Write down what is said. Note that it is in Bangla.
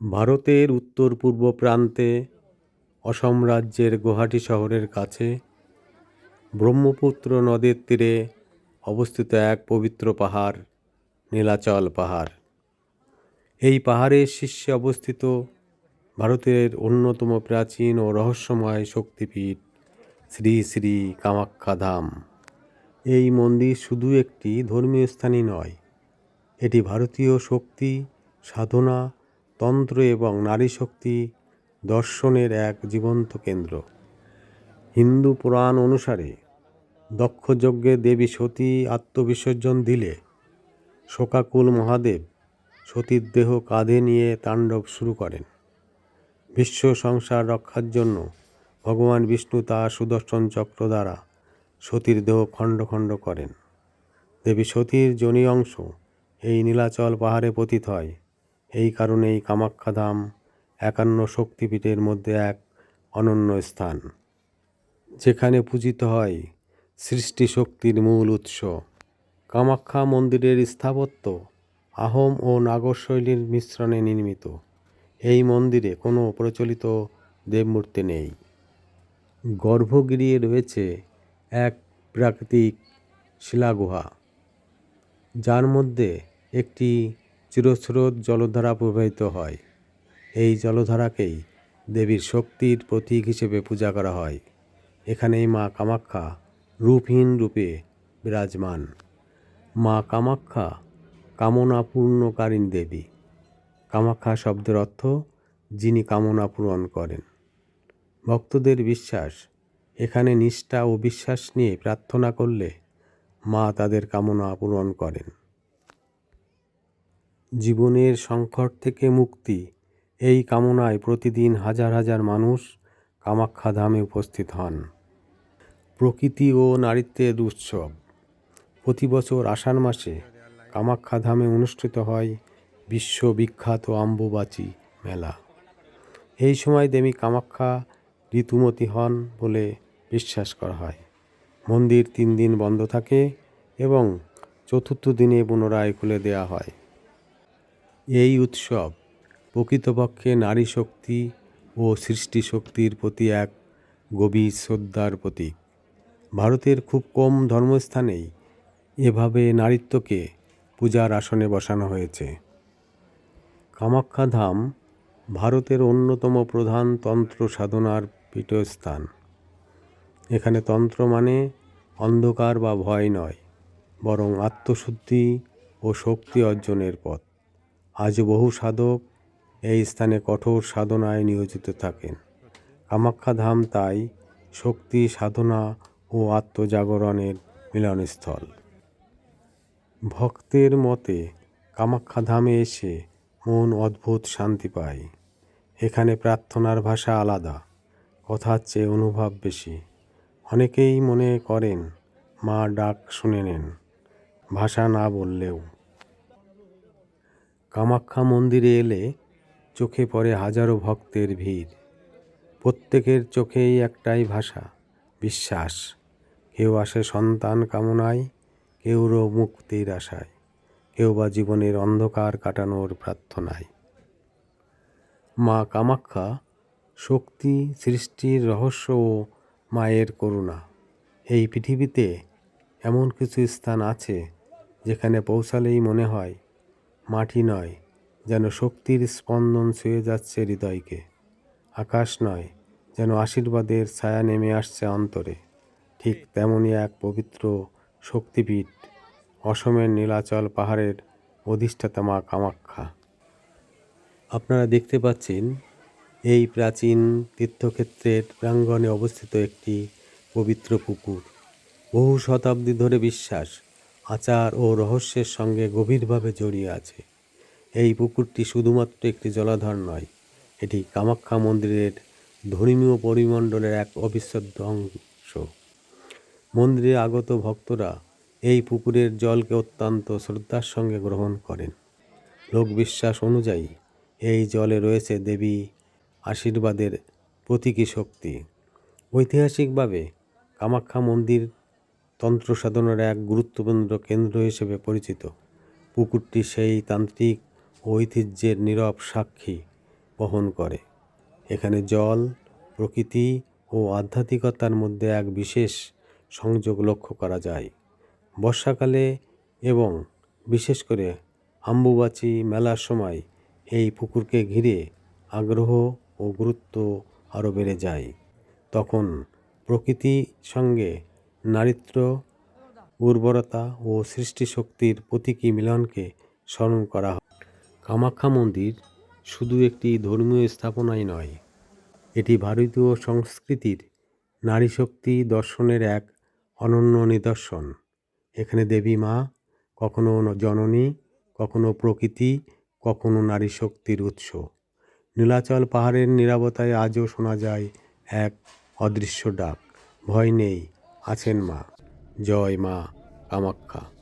ভারতের উত্তর পূর্ব প্রান্তে, অসম রাজ্যের গুয়াহাটি শহরের কাছে, ব্রহ্মপুত্র নদের তীরে অবস্থিত এক পবিত্র পাহাড়, নীলাচল পাহাড়। এই পাহাড়ের শীর্ষে অবস্থিত ভারতের অন্যতম প্রাচীন ও রহস্যময় শক্তিপীঠ শ্রী শ্রী কামাখ্যা ধাম। এই মন্দির শুধু একটি ধর্মীয় স্থানই নয়, এটি ভারতীয় শক্তি, সাধনা তন্ত্র এবং নারী শক্তি দর্শনের এক জীবন্ত কেন্দ্র। হিন্দু পুরাণ অনুসারে দক্ষযজ্ঞে দেবী সতী আত্মবিসর্জন দিলে শোকাকুল মহাদেব সতীর দেহ কাঁধে নিয়ে তাণ্ডব শুরু করেন। বিশ্ব সংসার রক্ষার জন্য ভগবান বিষ্ণু তার সুদর্শন চক্র দ্বারা সতীর দেহ খণ্ড খণ্ড করেন। দেবী সতীর জনি অংশ এই নীলাচল পাহাড়ে পতিত হয়। এই কারণেই কামাখ্যাধাম একান্ন শক্তিপীঠের মধ্যে এক অনন্য স্থান। যেখানে পূজিত হয় সৃষ্টি শক্তির মূল উৎস। কামাখ্যা মন্দিরের স্থাপত্য আহোম ও নাগর শৈলীর মিশ্রণে নির্মিত। এই মন্দিরে কোনো প্রচলিত দেবমূর্তি নেই। গর্ভগৃহে রয়েছে এক প্রাকৃতিক শিলাগুহা, যার মধ্যে একটি চিরস্রোত জলধারা প্রবাহিত হয়। এই জলধারাকেই দেবীর শক্তির প্রতীক হিসেবে পূজা করা হয়। এখানেই মা কামাখ্যা রূপহীন রূপে বিরাজমান। মা কামাখ্যা কামনা পূর্ণকারী দেবী। কামাখ্যা শব্দের অর্থ যিনি কামনা পূরণ করেন। ভক্তদের বিশ্বাস, এখানে নিষ্ঠা ও বিশ্বাস নিয়ে প্রার্থনা করলে মা তাদের কামনা পূরণ করেন। জীবনের সংকট থেকে মুক্তি। এই কামনায় প্রতিদিন হাজার হাজার মানুষ কামাখ্যা ধামে উপস্থিত হন। প্রকৃতি ও নারীত্বের উৎসব প্রতি বছর আষাঢ় মাসে কামাখ্যা ধামে অনুষ্ঠিত হয় বিশ্ববিখ্যাত আম্বুবাচি মেলা। এই সময় দেবী কামাখ্যা ঋতুমতী হন বলে বিশ্বাস করা হয়। মন্দির তিন দিন বন্ধ থাকে এবং চতুর্থ দিনে পুনরায় খুলে দেওয়া হয়। এই উৎসব প্রকৃতপক্ষে নারী শক্তি ও সৃষ্টি শক্তির প্রতি এক গভীর শ্রদ্ধার প্রতীক। ভারতের খুব কম ধর্মস্থানেই এভাবে নারীত্বকে পূজার আসনে বসানো হয়েছে। কামাখ্যা ধাম ভারতের অন্যতম প্রধান তন্ত্র সাধনার পীঠস্থান। এখানে তন্ত্র মানে অন্ধকার বা ভয় নয়, বরং আত্মশুদ্ধি ও শক্তি অর্জনের পথ। আজ বহু সাধক এই স্থানে কঠোর সাধনায় নিয়োজিত থাকেন। কামাখ্যা ধাম তাই শক্তি, সাধনা ও আত্মজাগরণের মিলনস্থল। ভক্তের মতে কামাখ্যা ধামে এসে মন অদ্ভুত শান্তি পায়। এখানে প্রার্থনার ভাষা আলাদা, কথার চেয়ে অনুভব বেশি। অনেকেই মনে করেন, মা ডাক শুনে নেন, ভাষা না বললেও। কামাখ্যা মন্দিরে এলে চোখে পড়ে হাজারো ভক্তের ভিড়। প্রত্যেকের চোখেই একটাই ভাষা, বিশ্বাস। কেউ আসে সন্তান কামনায়, কেউ মুক্তির আশায়। কেউ বা জীবনের অন্ধকার কাটানোর প্রার্থনায়। মা কামাখ্যা শক্তি, সৃষ্টির রহস্য ও মায়ের করুণা। এই পৃথিবীতে এমন কিছু স্থান আছে, যেখানে পৌঁছালেই মনে হয় মাটি নয়, যেন শক্তির স্পন্দন ছুঁয়ে যাচ্ছে হৃদয়কে। আকাশ নয়, যেন আশীর্বাদের ছায়া নেমে আসছে অন্তরে। ঠিক তেমনই এক পবিত্র শক্তিপীঠ, অসমের নীলাচল পাহাড়ের অধিষ্ঠাতা মা কামাখ্যা। আপনারা দেখতে পাচ্ছেন, এই প্রাচীন তীর্থক্ষেত্রের প্রাঙ্গণে অবস্থিত একটি পবিত্র পুকুর। বহু শতাব্দী ধরে বিশ্বাস আচার ও রহস্যের সঙ্গে গভীরভাবে জড়িয়ে আছে। এই পুকুরটি শুধুমাত্র একটি জলাধার নয়, এটি কামাখ্যা মন্দিরের ধর্মীয় পরিমণ্ডলের এক অবিচ্ছেদ্য অংশ। মন্দিরে আগত ভক্তরা এই পুকুরের জলকে অত্যন্ত শ্রদ্ধার সঙ্গে গ্রহণ করেন। লোকবিশ্বাস অনুযায়ী এই জলে রয়েছে দেবী আশীর্বাদের প্রতীকী শক্তি। ঐতিহাসিকভাবে কামাখ্যা মন্দির তন্ত্র সাধনার এক গুরুত্বপূর্ণ কেন্দ্র হিসেবে পরিচিত। পুকুরটি সেই তান্ত্রিক ঐতিহ্যের নীরব সাক্ষী বহন করে। এখানে জল, প্রকৃতি ও আধ্যাত্মিকতার মধ্যে এক বিশেষ সংযোগ লক্ষ্য করা যায়। বর্ষাকালে এবং বিশেষ করে আম্বুবাচি মেলার সময় এই পুকুরকে ঘিরে আগ্রহ ও গুরুত্ব আরও বেড়ে যায়। তখন প্রকৃতির সঙ্গে নারীত্ব উর্বরতা ও সৃষ্টিশক্তির প্রতীকী মিলনকে স্মরণ করা হয়। কামাখ্যা মন্দির শুধু একটি ধর্মীয় স্থাপনাই নয়, এটি ভারতীয় সংস্কৃতির নারী শক্তি দর্শনের এক অনন্য নিদর্শন। এখানে দেবী মা, কখনো জননী, কখনো প্রকৃতি, কখনো নারী শক্তির উৎস। নীলাচল পাহাড়ের নীরবতায় আজও শোনা যায় এক অদৃশ্য ডাক, ভয় নেই আছেন মা। জয় মা কামাখ্যা